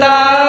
Tak.